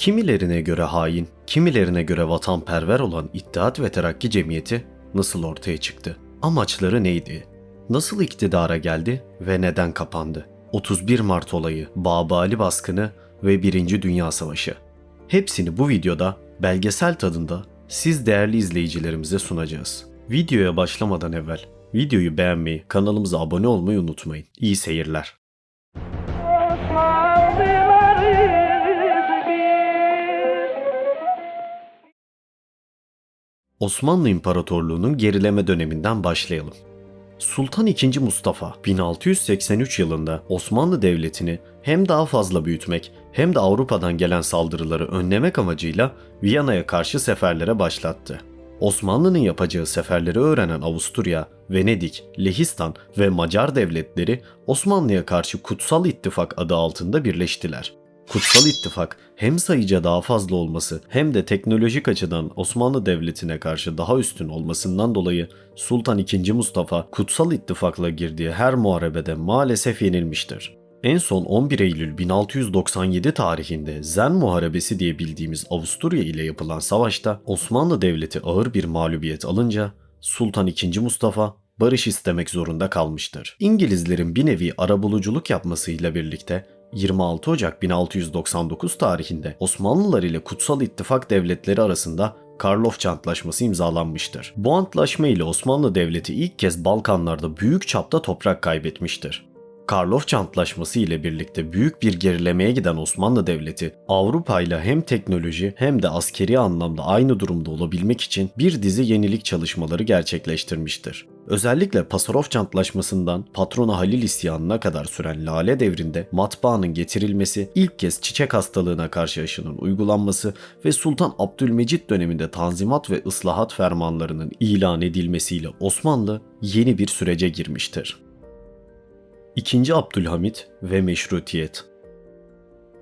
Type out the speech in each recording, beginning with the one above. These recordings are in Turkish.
Kimilerine göre hain, kimilerine göre vatanperver olan İttihat ve Terakki Cemiyeti nasıl ortaya çıktı? Amaçları neydi? Nasıl iktidara geldi ve neden kapandı? 31 Mart olayı, Babali baskını ve 1. Dünya Savaşı. Hepsini bu videoda belgesel tadında siz değerli izleyicilerimize sunacağız. Videoya başlamadan evvel videoyu beğenmeyi, kanalımıza abone olmayı unutmayın. İyi seyirler. Osmanlı İmparatorluğu'nun gerileme döneminden başlayalım. Sultan II. Mustafa 1683 yılında Osmanlı Devleti'ni hem daha fazla büyütmek hem de Avrupa'dan gelen saldırıları önlemek amacıyla Viyana'ya karşı seferlere başlattı. Osmanlı'nın yapacağı seferleri öğrenen Avusturya, Venedik, Lehistan ve Macar devletleri Osmanlı'ya karşı Kutsal İttifak adı altında birleştiler. Kutsal İttifak hem sayıca daha fazla olması hem de teknolojik açıdan Osmanlı Devleti'ne karşı daha üstün olmasından dolayı Sultan II. Mustafa Kutsal İttifak'la girdiği her muharebede maalesef yenilmiştir. En son 11 Eylül 1697 tarihinde Zen Muharebesi diye bildiğimiz Avusturya ile yapılan savaşta Osmanlı Devleti ağır bir mağlubiyet alınca Sultan II. Mustafa barış istemek zorunda kalmıştır. İngilizlerin bir nevi arabuluculuk yapmasıyla birlikte 26 Ocak 1699 tarihinde Osmanlılar ile Kutsal İttifak Devletleri arasında Karlofça Antlaşması imzalanmıştır. Bu antlaşma ile Osmanlı Devleti ilk kez Balkanlarda büyük çapta toprak kaybetmiştir. Karlofça Antlaşması ile birlikte büyük bir gerilemeye giden Osmanlı Devleti, Avrupa ile hem teknoloji hem de askeri anlamda aynı durumda olabilmek için bir dizi yenilik çalışmaları gerçekleştirmiştir. Özellikle Pasarofça Antlaşması'ndan patrona Halil isyanına kadar süren Lale devrinde matbaanın getirilmesi, ilk kez çiçek hastalığına karşı aşının uygulanması ve Sultan Abdülmecit döneminde tanzimat ve ıslahat fermanlarının ilan edilmesiyle Osmanlı yeni bir sürece girmiştir. 2. Abdülhamit ve Meşrutiyet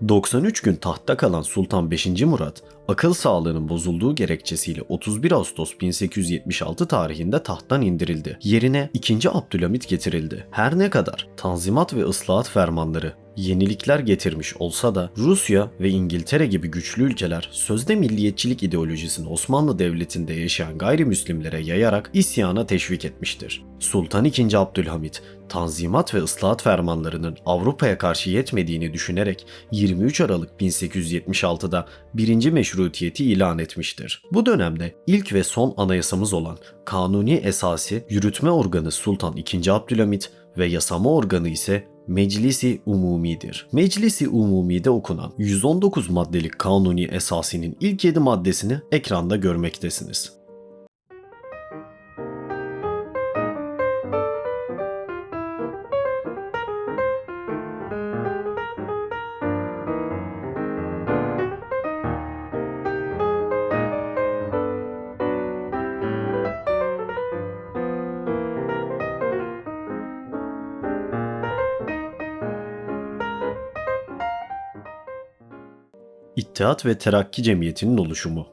93 gün tahtta kalan Sultan 5. Murat, akıl sağlığının bozulduğu gerekçesiyle 31 Ağustos 1876 tarihinde tahttan indirildi. Yerine 2. Abdülhamit getirildi. Her ne kadar Tanzimat ve ıslahat fermanları yenilikler getirmiş olsa da Rusya ve İngiltere gibi güçlü ülkeler sözde milliyetçilik ideolojisini Osmanlı Devleti'nde yaşayan gayrimüslimlere yayarak isyana teşvik etmiştir. Sultan II. Abdülhamit, Tanzimat ve ıslahat fermanlarının Avrupa'ya karşı yetmediğini düşünerek 23 Aralık 1876'da birinci meşrutiyeti ilan etmiştir. Bu dönemde ilk ve son anayasamız olan Kanuni Esası Yürütme Organı Sultan II. Abdülhamit ve yasama organı ise Meclisi Umumi'dir. Meclisi Umumi'de okunan 119 maddelik kanuni esasinin ilk 7 maddesini ekranda görmektesiniz. İttihat ve Terakki Cemiyeti'nin oluşumu.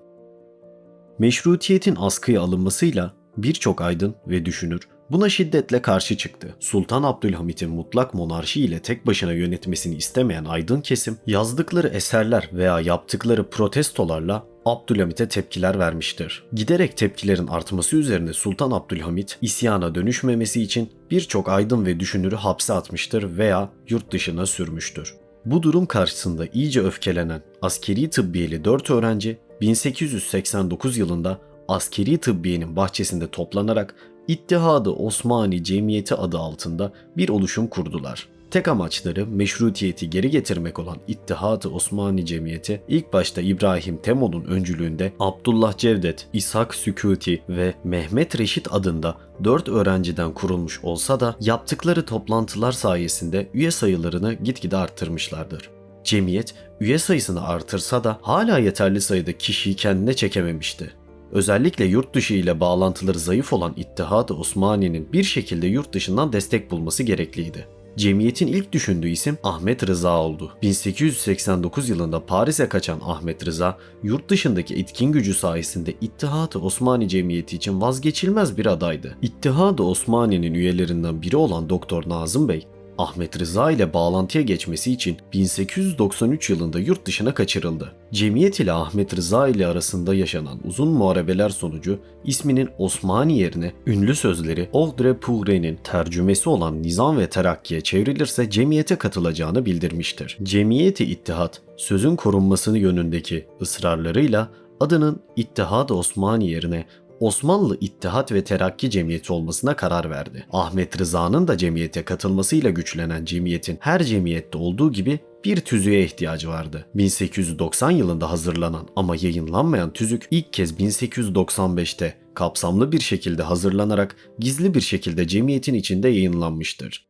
Meşrutiyetin askıya alınmasıyla birçok aydın ve düşünür buna şiddetle karşı çıktı. Sultan Abdülhamit'in mutlak monarşi ile tek başına yönetmesini istemeyen aydın kesim yazdıkları eserler veya yaptıkları protestolarla Abdülhamit'e tepkiler vermiştir. Giderek tepkilerin artması üzerine Sultan Abdülhamit isyana dönüşmemesi için birçok aydın ve düşünürü hapse atmıştır veya yurt dışına sürmüştür. Bu durum karşısında iyice öfkelenen askeri tıbbiyeli 4 öğrenci 1889 yılında askeri tıbbiyenin bahçesinde toplanarak İttihadı Osmani Cemiyeti adı altında bir oluşum kurdular. Tek amaçları meşrutiyeti geri getirmek olan İttihat-ı Osmani Cemiyeti ilk başta İbrahim Temo'nun öncülüğünde Abdullah Cevdet, İshak Sükuti ve Mehmet Reşit adında 4 öğrenciden kurulmuş olsa da yaptıkları toplantılar sayesinde üye sayılarını gitgide arttırmışlardır. Cemiyet üye sayısını artırsa da hala yeterli sayıda kişiyi kendine çekememişti. Özellikle yurt dışı ile bağlantıları zayıf olan İttihat-ı Osmani'nin bir şekilde yurt dışından destek bulması gerekliydi. Cemiyetin ilk düşündüğü isim Ahmet Rıza oldu. 1889 yılında Paris'e kaçan Ahmet Rıza, yurt dışındaki etkin gücü sayesinde İttihat-ı Osmani Cemiyeti için vazgeçilmez bir adaydı. İttihat-ı Osmani'nin üyelerinden biri olan Doktor Nazım Bey, Ahmet Rıza ile bağlantıya geçmesi için 1893 yılında yurt dışına kaçırıldı. Cemiyet ile Ahmet Rıza ile arasında yaşanan uzun muharebeler sonucu isminin Osmani yerine ünlü sözleri Ordre Pourre'nin tercümesi olan Nizam ve Terakki'ye çevrilirse cemiyete katılacağını bildirmiştir. Cemiyeti İttihat, sözün korunmasını yönündeki ısrarlarıyla adının İttihad Osmani yerine Osmanlı İttihat ve Terakki Cemiyeti olmasına karar verdi. Ahmet Rıza'nın da cemiyete katılmasıyla güçlenen cemiyetin her cemiyette olduğu gibi bir tüzüğe ihtiyacı vardı. 1890 yılında hazırlanan ama yayınlanmayan tüzük ilk kez 1895'te kapsamlı bir şekilde hazırlanarak gizli bir şekilde cemiyetin içinde yayınlanmıştır.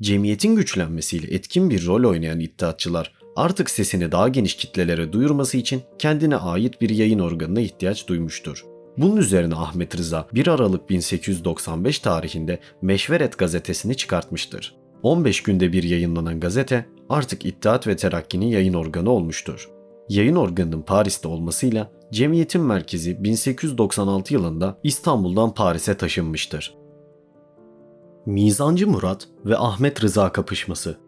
Cemiyetin güçlenmesiyle etkin bir rol oynayan iddiatçılar artık sesini daha geniş kitlelere duyurması için kendine ait bir yayın organına ihtiyaç duymuştur. Bunun üzerine Ahmet Rıza 1 Aralık 1895 tarihinde Meşveret gazetesini çıkartmıştır. 15 günde bir yayınlanan gazete artık İttihat ve Terakki'nin yayın organı olmuştur. Yayın organının Paris'te olmasıyla cemiyetin merkezi 1896 yılında İstanbul'dan Paris'e taşınmıştır. Mizancı Murat ve Ahmet Rıza kapışması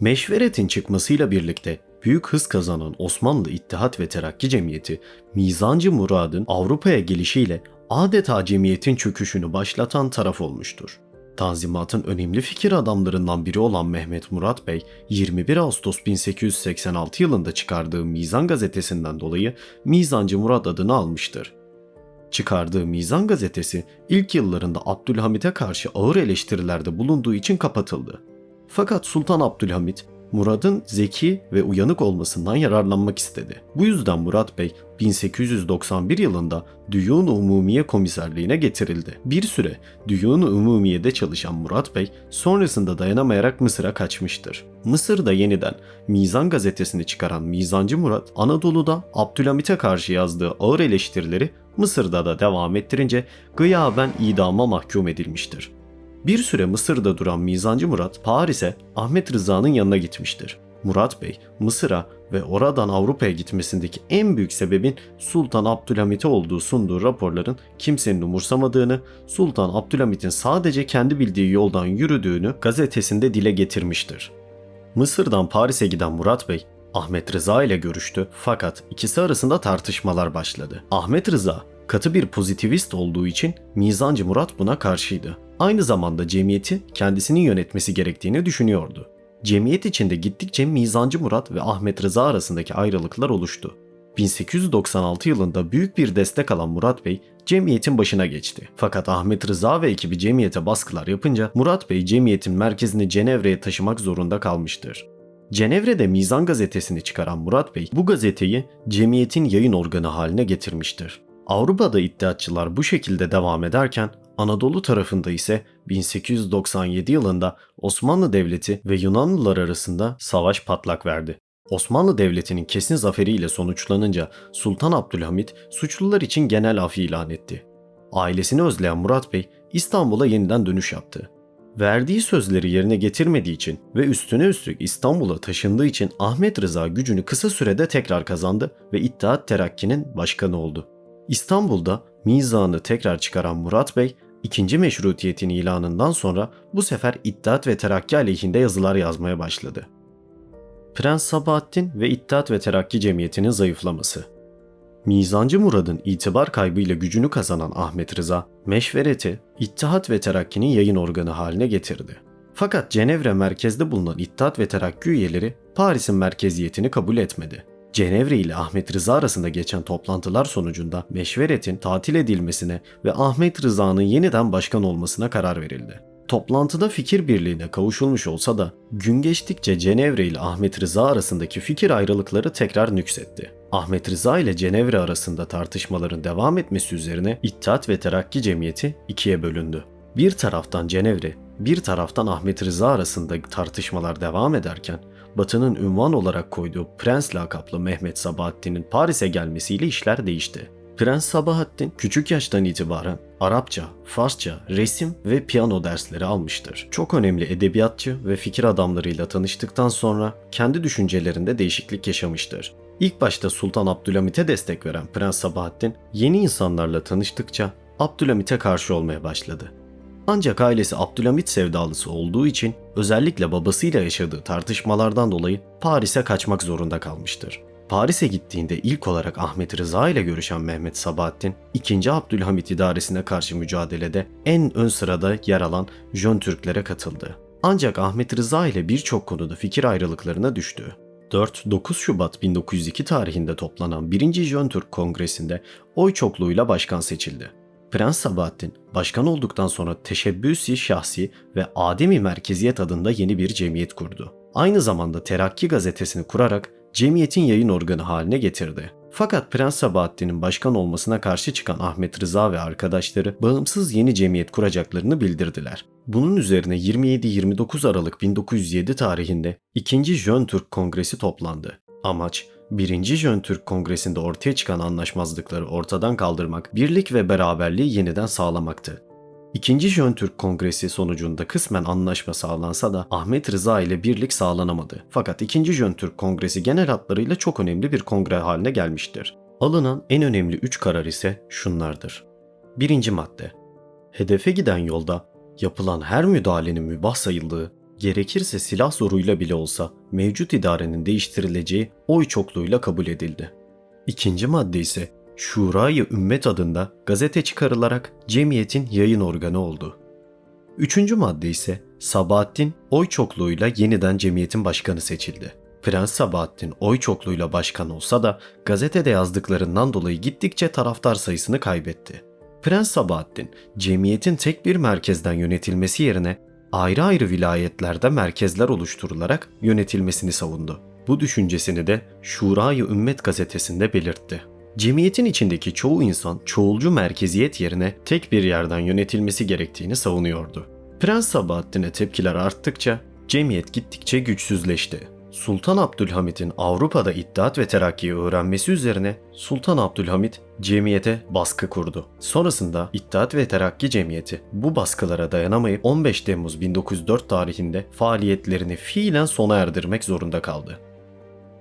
Meşveret'in çıkmasıyla birlikte büyük hız kazanan Osmanlı İttihat ve Terakki Cemiyeti, Mizancı Murad'ın Avrupa'ya gelişiyle adeta cemiyetin çöküşünü başlatan taraf olmuştur. Tanzimat'ın önemli fikir adamlarından biri olan Mehmet Murat Bey, 21 Ağustos 1886 yılında çıkardığı Mizan gazetesinden dolayı Mizancı Murat adını almıştır. Çıkardığı Mizan gazetesi ilk yıllarında Abdülhamit'e karşı ağır eleştirilerde bulunduğu için kapatıldı. Fakat Sultan Abdülhamit Murad'ın zeki ve uyanık olmasından yararlanmak istedi. Bu yüzden Murat Bey 1891 yılında Düyun-u Umumiye komiserliğine getirildi. Bir süre Düyun-u Umumiye'de çalışan Murat Bey sonrasında dayanamayarak Mısır'a kaçmıştır. Mısır'da yeniden Mizan gazetesini çıkaran Mizancı Murat Anadolu'da Abdülhamit'e karşı yazdığı ağır eleştirileri Mısır'da da devam ettirince gıyaben idama mahkum edilmiştir. Bir süre Mısır'da duran Mizancı Murat Paris'e Ahmet Rıza'nın yanına gitmiştir. Murat Bey Mısır'a ve oradan Avrupa'ya gitmesindeki en büyük sebebin Sultan Abdülhamit'e olduğu sunduğu raporların kimsenin umursamadığını, Sultan Abdülhamit'in sadece kendi bildiği yoldan yürüdüğünü gazetesinde dile getirmiştir. Mısır'dan Paris'e giden Murat Bey Ahmet Rıza ile görüştü fakat ikisi arasında tartışmalar başladı. Ahmet Rıza katı bir pozitivist olduğu için Mizancı Murat buna karşıydı. Aynı zamanda cemiyeti kendisinin yönetmesi gerektiğini düşünüyordu. Cemiyet içinde gittikçe Mizancı Murat ve Ahmet Rıza arasındaki ayrılıklar oluştu. 1896 yılında büyük bir destek alan Murat Bey cemiyetin başına geçti. Fakat Ahmet Rıza ve ekibi cemiyete baskılar yapınca Murat Bey cemiyetin merkezini Cenevre'ye taşımak zorunda kalmıştır. Cenevre'de Mizan gazetesini çıkaran Murat Bey bu gazeteyi cemiyetin yayın organı haline getirmiştir. Avrupa'da iddiatçılar bu şekilde devam ederken Anadolu tarafında ise 1897 yılında Osmanlı Devleti ve Yunanlılar arasında savaş patlak verdi. Osmanlı Devleti'nin kesin zaferiyle sonuçlanınca Sultan Abdülhamit suçlular için genel af ilan etti. Ailesini özleyen Murat Bey İstanbul'a yeniden dönüş yaptı. Verdiği sözleri yerine getirmediği için ve üstüne üstlük İstanbul'a taşındığı için Ahmet Rıza gücünü kısa sürede tekrar kazandı ve İttihat Terakki'nin başkanı oldu. İstanbul'da mizanı tekrar çıkaran Murat Bey, ikinci meşrutiyetin ilanından sonra bu sefer İttihat ve Terakki aleyhinde yazılar yazmaya başladı. Prens Sabahattin ve İttihat ve Terakki Cemiyeti'nin zayıflaması Mizancı Murad'ın itibar kaybıyla gücünü kazanan Ahmet Rıza, Meşvereti, İttihat ve Terakki'nin yayın organı haline getirdi. Fakat Cenevre merkezde bulunan İttihat ve Terakki üyeleri Paris'in merkeziyetini kabul etmedi. Cenevre ile Ahmet Rıza arasında geçen toplantılar sonucunda meşveretin tatil edilmesine ve Ahmet Rıza'nın yeniden başkan olmasına karar verildi. Toplantıda fikir birliğine kavuşulmuş olsa da gün geçtikçe Cenevre ile Ahmet Rıza arasındaki fikir ayrılıkları tekrar nüksetti. Ahmet Rıza ile Cenevre arasında tartışmaların devam etmesi üzerine İttihat ve Terakki Cemiyeti ikiye bölündü. Bir taraftan Cenevre, bir taraftan Ahmet Rıza arasında tartışmalar devam ederken Batı'nın ünvan olarak koyduğu Prens lakaplı Mehmet Sabahattin'in Paris'e gelmesiyle işler değişti. Prens Sabahattin küçük yaştan itibaren Arapça, Farsça, resim ve piyano dersleri almıştır. Çok önemli edebiyatçı ve fikir adamlarıyla tanıştıktan sonra kendi düşüncelerinde değişiklik yaşamıştır. İlk başta Sultan Abdülhamit'e destek veren Prens Sabahattin yeni insanlarla tanıştıkça Abdülhamit'e karşı olmaya başladı. Ancak ailesi Abdülhamit sevdalısı olduğu için özellikle babasıyla yaşadığı tartışmalardan dolayı Paris'e kaçmak zorunda kalmıştır. Paris'e gittiğinde ilk olarak Ahmet Rıza ile görüşen Mehmet Sabahattin, 2. Abdülhamit idaresine karşı mücadelede en ön sırada yer alan Jön Türklere katıldı. Ancak Ahmet Rıza ile birçok konuda fikir ayrılıklarına düştü. 4-9 Şubat 1902 tarihinde toplanan 1. Jön Türk Kongresi'nde oy çokluğuyla başkan seçildi. Prens Sabahattin başkan olduktan sonra Teşebbüsi Şahsi ve Ademi Merkeziyet adında yeni bir cemiyet kurdu. Aynı zamanda Terakki gazetesini kurarak cemiyetin yayın organı haline getirdi. Fakat Prens Sabahattin'in başkan olmasına karşı çıkan Ahmet Rıza ve arkadaşları bağımsız yeni cemiyet kuracaklarını bildirdiler. Bunun üzerine 27-29 Aralık 1907 tarihinde 2. Jön Türk Kongresi toplandı. Amaç 1. Jön Türk Kongresi'nde ortaya çıkan anlaşmazlıkları ortadan kaldırmak, birlik ve beraberliği yeniden sağlamaktı. İkinci Jön Türk Kongresi sonucunda kısmen anlaşma sağlansa da Ahmet Rıza ile birlik sağlanamadı. Fakat ikinci Jön Türk Kongresi genel hatlarıyla çok önemli bir kongre haline gelmiştir. Alınan en önemli 3 karar ise şunlardır. Birinci madde. Hedefe giden yolda yapılan her müdahalenin mübah sayıldığı, gerekirse silah zoruyla bile olsa mevcut idarenin değiştirileceği oy çokluğuyla kabul edildi. İkinci madde ise Şurayı Ümmet adında gazete çıkarılarak cemiyetin yayın organı oldu. Üçüncü madde ise Sabahattin oy çokluğuyla yeniden cemiyetin başkanı seçildi. Prens Sabahattin oy çokluğuyla başkan olsa da gazetede yazdıklarından dolayı gittikçe taraftar sayısını kaybetti. Prens Sabahattin, cemiyetin tek bir merkezden yönetilmesi yerine ayrı ayrı vilayetlerde merkezler oluşturularak yönetilmesini savundu. Bu düşüncesini de Şurayı Ümmet gazetesinde belirtti. Cemiyetin içindeki çoğu insan çoğulcu merkeziyet yerine tek bir yerden yönetilmesi gerektiğini savunuyordu. Prens Sabahattin'e tepkiler arttıkça cemiyet gittikçe güçsüzleşti. Sultan Abdülhamit'in Avrupa'da İttihat ve Terakki'yi öğrenmesi üzerine Sultan Abdülhamit cemiyete baskı kurdu. Sonrasında İttihat ve Terakki Cemiyeti bu baskılara dayanamayıp 15 Temmuz 1904 tarihinde faaliyetlerini fiilen sona erdirmek zorunda kaldı.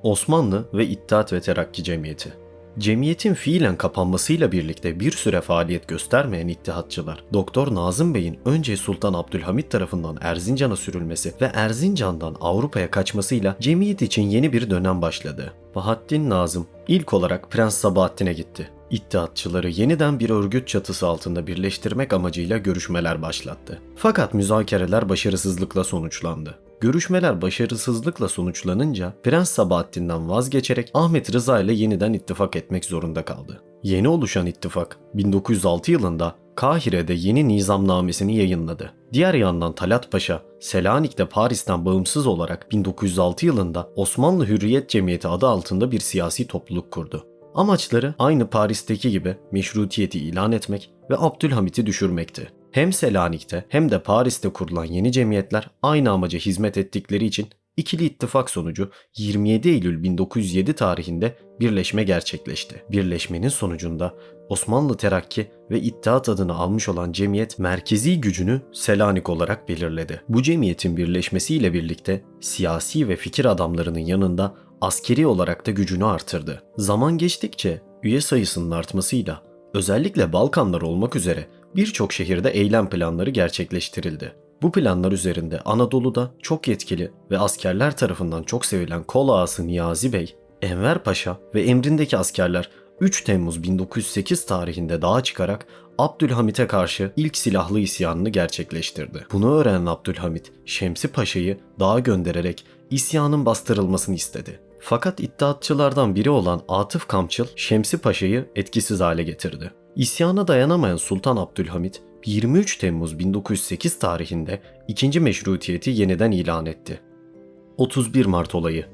Osmanlı ve İttihat ve Terakki Cemiyeti Cemiyetin fiilen kapanmasıyla birlikte bir süre faaliyet göstermeyen ittihatçılar, Doktor Nazım Bey'in önce Sultan Abdülhamit tarafından Erzincan'a sürülmesi ve Erzincan'dan Avrupa'ya kaçmasıyla cemiyet için yeni bir dönem başladı. Bahattin Nazım ilk olarak Prens Sabahattin'e gitti. İttihatçıları yeniden bir örgüt çatısı altında birleştirmek amacıyla görüşmeler başlattı. Fakat müzakereler başarısızlıkla sonuçlandı. Görüşmeler başarısızlıkla sonuçlanınca Prens Sabahattin'den vazgeçerek Ahmet Rıza ile yeniden ittifak etmek zorunda kaldı. Yeni oluşan ittifak 1906 yılında Kahire'de yeni nizamnamesini yayınladı. Diğer yandan Talat Paşa, Selanik'te Paris'ten bağımsız olarak 1906 yılında Osmanlı Hürriyet Cemiyeti adı altında bir siyasi topluluk kurdu. Amaçları aynı Paris'teki gibi meşrutiyeti ilan etmek ve Abdülhamit'i düşürmekti. Hem Selanik'te hem de Paris'te kurulan yeni cemiyetler aynı amaca hizmet ettikleri için ikili ittifak sonucu 27 Eylül 1907 tarihinde birleşme gerçekleşti. Birleşmenin sonucunda Osmanlı Terakki ve İttihat adını almış olan cemiyet merkezi gücünü Selanik olarak belirledi. Bu cemiyetin birleşmesiyle birlikte siyasi ve fikir adamlarının yanında askeri olarak da gücünü artırdı. Zaman geçtikçe üye sayısının artmasıyla özellikle Balkanlar olmak üzere birçok şehirde eylem planları gerçekleştirildi. Bu planlar üzerinde Anadolu'da çok yetkili ve askerler tarafından çok sevilen kol ağası Niyazi Bey, Enver Paşa ve emrindeki askerler 3 Temmuz 1908 tarihinde dağa çıkarak Abdülhamit'e karşı ilk silahlı isyanını gerçekleştirdi. Bunu öğrenen Abdülhamit, Şemsi Paşa'yı dağa göndererek isyanın bastırılmasını istedi. Fakat iddiatçılardan biri olan Atıf Kamçıl, Şemsi Paşa'yı etkisiz hale getirdi. İsyana dayanamayan Sultan Abdülhamit 23 Temmuz 1908 tarihinde ikinci meşrutiyeti yeniden ilan etti. 31 Mart olayı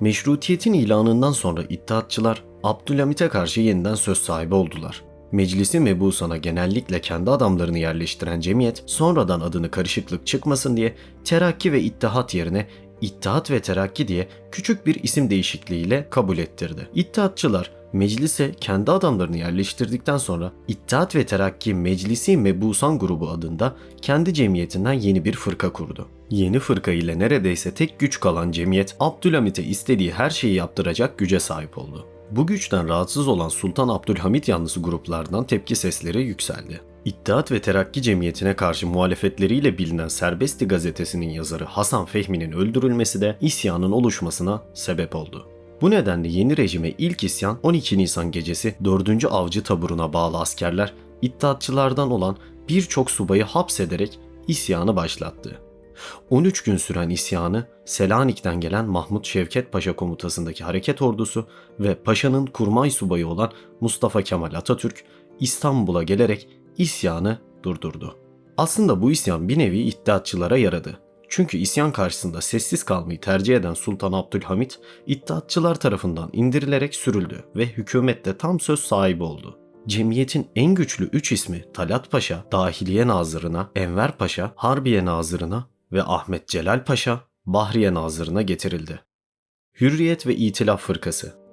Meşrutiyetin ilanından sonra İttihatçılar Abdülhamit'e karşı yeniden söz sahibi oldular. Meclisi Mebusan'a genellikle kendi adamlarını yerleştiren cemiyet sonradan adını karışıklık çıkmasın diye Terakki ve İttihat yerine İttihat ve Terakki diye küçük bir isim değişikliğiyle kabul ettirdi. İttihatçılar meclise kendi adamlarını yerleştirdikten sonra İttihat ve Terakki Meclisi Mebusan grubu adında kendi cemiyetinden yeni bir fırka kurdu. Yeni fırka ile neredeyse tek güç kalan cemiyet Abdülhamit'e istediği her şeyi yaptıracak güce sahip oldu. Bu güçten rahatsız olan Sultan Abdülhamit yanlısı gruplardan tepki sesleri yükseldi. İttihat ve Terakki Cemiyeti'ne karşı muhalefetleriyle bilinen Serbesti gazetesinin yazarı Hasan Fehmi'nin öldürülmesi de isyanın oluşmasına sebep oldu. Bu nedenle yeni rejime ilk isyan 12 Nisan gecesi 4. Avcı Taburu'na bağlı askerler İttihatçılardan olan birçok subayı hapsederek isyanı başlattı. 13 gün süren isyanı Selanik'ten gelen Mahmut Şevket Paşa komutasındaki hareket ordusu ve paşanın kurmay subayı olan Mustafa Kemal Atatürk İstanbul'a gelerek isyanı durdurdu. Aslında bu isyan bir nevi iddiatçılara yaradı. Çünkü isyan karşısında sessiz kalmayı tercih eden Sultan Abdülhamit, iddiatçılar tarafından indirilerek sürüldü ve hükümette tam söz sahibi oldu. Cemiyetin en güçlü üç ismi Talat Paşa, Dahiliye Nazırına, Enver Paşa, Harbiye Nazırına ve Ahmet Celal Paşa, Bahriye Nazırına getirildi. Hürriyet ve İtilaf Fırkası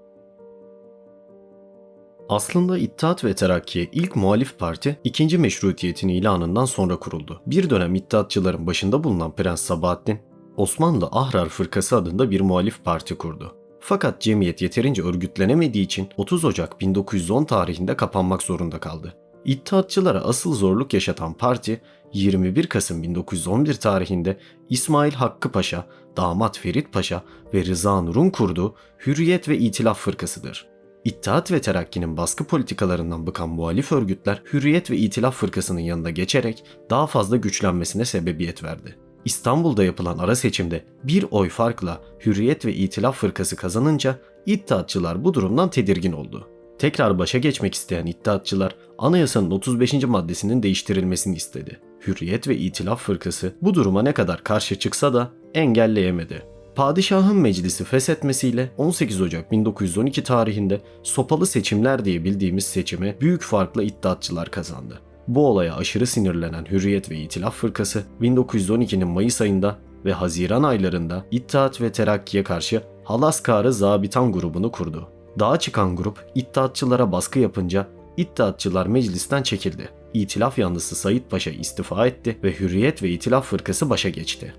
aslında İttihat ve Terakki'ye ilk muhalif parti 2. Meşrutiyetin ilanından sonra kuruldu. Bir dönem İttihatçıların başında bulunan Prens Sabahattin, Osmanlı Ahrar Fırkası adında bir muhalif parti kurdu. Fakat cemiyet yeterince örgütlenemediği için 30 Ocak 1910 tarihinde kapanmak zorunda kaldı. İttihatçılara asıl zorluk yaşatan parti 21 Kasım 1911 tarihinde İsmail Hakkı Paşa, damat Ferit Paşa ve Rıza Nur'un kurduğu Hürriyet ve İtilaf Fırkasıdır. İttihat ve Terakki'nin baskı politikalarından bıkan muhalif örgütler Hürriyet ve İtilaf Fırkası'nın yanına geçerek daha fazla güçlenmesine sebebiyet verdi. İstanbul'da yapılan ara seçimde bir oy farkla Hürriyet ve İtilaf Fırkası kazanınca İttihatçılar bu durumdan tedirgin oldu. Tekrar başa geçmek isteyen İttihatçılar anayasanın 35. maddesinin değiştirilmesini istedi. Hürriyet ve İtilaf Fırkası bu duruma ne kadar karşı çıksa da engelleyemedi. Padişahın meclisi feshetmesiyle 18 Ocak 1912 tarihinde sopalı seçimler diye bildiğimiz seçimi büyük farkla iddiatçılar kazandı. Bu olaya aşırı sinirlenen Hürriyet ve İtilaf Fırkası 1912'nin Mayıs ayında ve Haziran aylarında İttihat ve Terakki'ye karşı Halaskarı Zabitan grubunu kurdu. Dağa çıkan grup İttihatçılara baskı yapınca İttihatçılar meclisten çekildi. İtilaf yanlısı Said Paşa istifa etti ve Hürriyet ve İtilaf Fırkası başa geçti.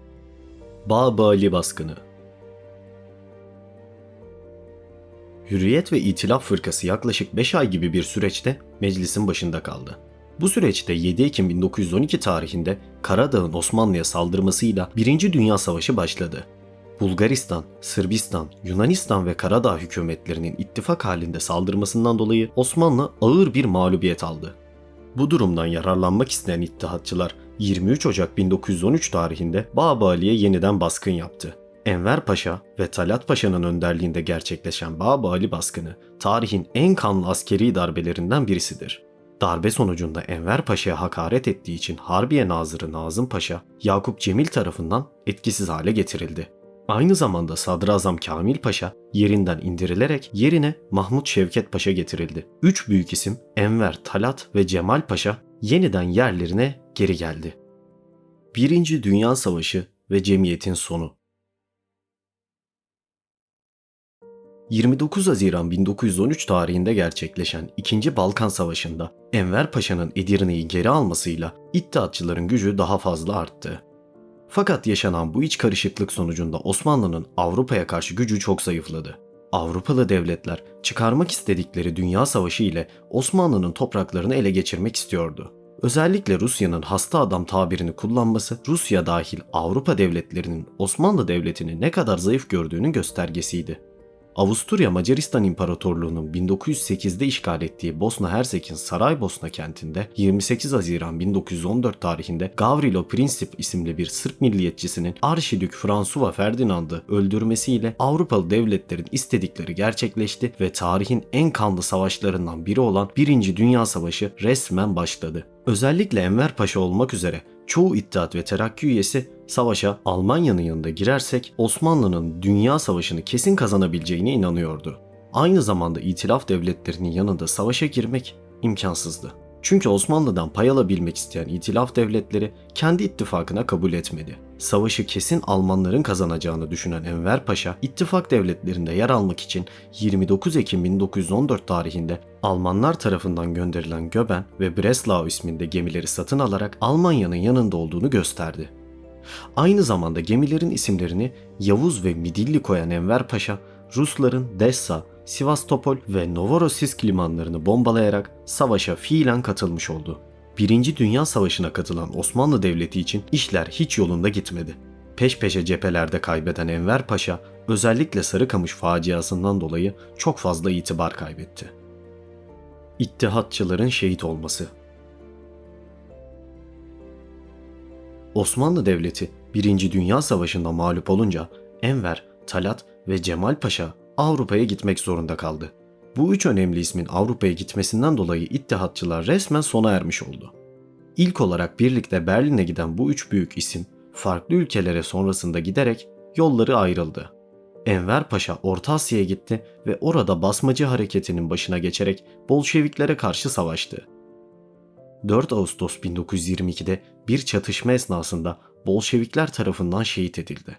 Bağbali baskını Hürriyet ve İtilaf Fırkası yaklaşık 5 ay gibi bir süreçte meclisin başında kaldı. Bu süreçte 7 Ekim 1912 tarihinde Karadağ'ın Osmanlı'ya saldırmasıyla 1. Dünya Savaşı başladı. Bulgaristan, Sırbistan, Yunanistan ve Karadağ hükümetlerinin ittifak halinde saldırmasından dolayı Osmanlı ağır bir mağlubiyet aldı. Bu durumdan yararlanmak isteyen ittihatçılar 23 Ocak 1913 tarihinde Bağbali'ye yeniden baskın yaptı. Enver Paşa ve Talat Paşa'nın önderliğinde gerçekleşen Bağbali baskını tarihin en kanlı askeri darbelerinden birisidir. Darbe sonucunda Enver Paşa'ya hakaret ettiği için Harbiye Nazırı Nazım Paşa, Yakup Cemil tarafından etkisiz hale getirildi. Aynı zamanda Sadrazam Kamil Paşa yerinden indirilerek yerine Mahmut Şevket Paşa getirildi. Üç büyük isim Enver, Talat ve Cemal Paşa yeniden yerlerine geri geldi. Birinci Dünya Savaşı ve cemiyetin sonu 29 Haziran 1913 tarihinde gerçekleşen 2. Balkan Savaşı'nda Enver Paşa'nın Edirne'yi geri almasıyla İttihatçıların gücü daha fazla arttı. Fakat yaşanan bu iç karışıklık sonucunda Osmanlı'nın Avrupa'ya karşı gücü çok zayıfladı. Avrupalı devletler çıkarmak istedikleri dünya savaşı ile Osmanlı'nın topraklarını ele geçirmek istiyordu. Özellikle Rusya'nın hasta adam tabirini kullanması Rusya dahil Avrupa devletlerinin Osmanlı devletini ne kadar zayıf gördüğünün göstergesiydi. Avusturya Macaristan İmparatorluğu'nun 1908'de işgal ettiği Bosna Hersek'in Saraybosna kentinde 28 Haziran 1914 tarihinde Gavrilo Princip isimli bir Sırp milliyetçisinin Arşidük François Ferdinand'ı öldürmesiyle Avrupalı devletlerin istedikleri gerçekleşti ve tarihin en kanlı savaşlarından biri olan 1. Dünya Savaşı resmen başladı. Özellikle Enver Paşa olmak üzere çoğu İttihat ve Terakki üyesi savaşa Almanya'nın yanında girersek Osmanlı'nın dünya savaşını kesin kazanabileceğine inanıyordu. Aynı zamanda itilaf devletlerinin yanında savaşa girmek imkansızdı. Çünkü Osmanlı'dan pay alabilmek isteyen itilaf devletleri kendi ittifakına kabul etmedi. Savaşı kesin Almanların kazanacağını düşünen Enver Paşa, ittifak devletlerinde yer almak için 29 Ekim 1914 tarihinde Almanlar tarafından gönderilen Göben ve Breslau isminde gemileri satın alarak Almanya'nın yanında olduğunu gösterdi. Aynı zamanda gemilerin isimlerini Yavuz ve Midilli koyan Enver Paşa, Rusların Dessa, Sivastopol ve Novorossiysk limanlarını bombalayarak savaşa fiilen katılmış oldu. Birinci Dünya Savaşı'na katılan Osmanlı Devleti için işler hiç yolunda gitmedi. Peş peşe cephelerde kaybeden Enver Paşa özellikle Sarıkamış faciasından dolayı çok fazla itibar kaybetti. İttihatçıların şehit olması Osmanlı Devleti 1. Dünya Savaşı'nda mağlup olunca Enver, Talat ve Cemal Paşa Avrupa'ya gitmek zorunda kaldı. Bu üç önemli ismin Avrupa'ya gitmesinden dolayı İttihatçılar resmen sona ermiş oldu. İlk olarak birlikte Berlin'e giden bu üç büyük isim farklı ülkelere sonrasında giderek yolları ayrıldı. Enver Paşa Orta Asya'ya gitti ve orada basmacı hareketinin başına geçerek Bolşeviklere karşı savaştı. 4 Ağustos 1922'de bir çatışma esnasında Bolşevikler tarafından şehit edildi.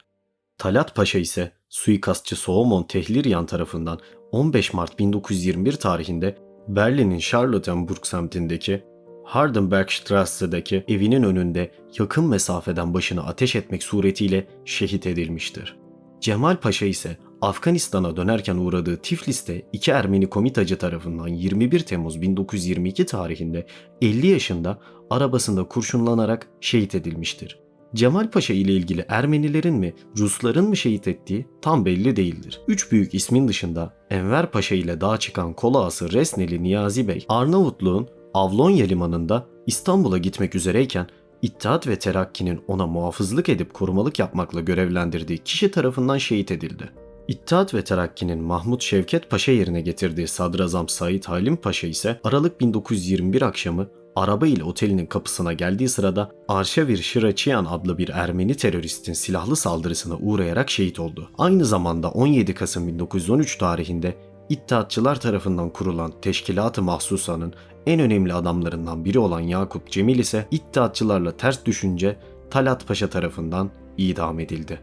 Talat Paşa ise suikastçı Soğumon Tehliryan tarafından 15 Mart 1921 tarihinde Berlin'in Charlottenburg semtindeki Hardenbergstrasse'daki evinin önünde yakın mesafeden başına ateş etmek suretiyle şehit edilmiştir. Cemal Paşa ise Afganistan'a dönerken uğradığı Tiflis'te iki Ermeni komitacı tarafından 21 Temmuz 1922 tarihinde 50 yaşında arabasında kurşunlanarak şehit edilmiştir. Cemal Paşa ile ilgili Ermenilerin mi, Rusların mı şehit ettiği tam belli değildir. Üç büyük ismin dışında Enver Paşa ile dağa çıkan kola ası Resneli Niyazi Bey, Arnavutluğun Avlonya limanında İstanbul'a gitmek üzereyken İttihat ve Terakki'nin ona muhafızlık edip korumalık yapmakla görevlendirdiği kişi tarafından şehit edildi. İttihat ve Terakki'nin Mahmut Şevket Paşa yerine getirdiği Sadrazam Said Halim Paşa ise Aralık 1921 akşamı araba ile otelinin kapısına geldiği sırada Arşavir Şiraçiyan adlı bir Ermeni teröristin silahlı saldırısına uğrayarak şehit oldu. Aynı zamanda 17 Kasım 1913 tarihinde İttihatçılar tarafından kurulan Teşkilat-ı Mahsusa'nın en önemli adamlarından biri olan Yakup Cemil ise İttihatçılarla ters düşünce Talat Paşa tarafından idam edildi.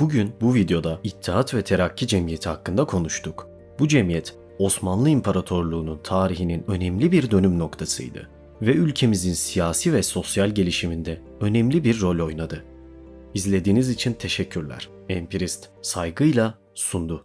Bugün bu videoda İttihat ve Terakki Cemiyeti hakkında konuştuk. Bu cemiyet Osmanlı İmparatorluğu'nun tarihinin önemli bir dönüm noktasıydı ve ülkemizin siyasi ve sosyal gelişiminde önemli bir rol oynadı. İzlediğiniz için teşekkürler. Empirist saygıyla sundu.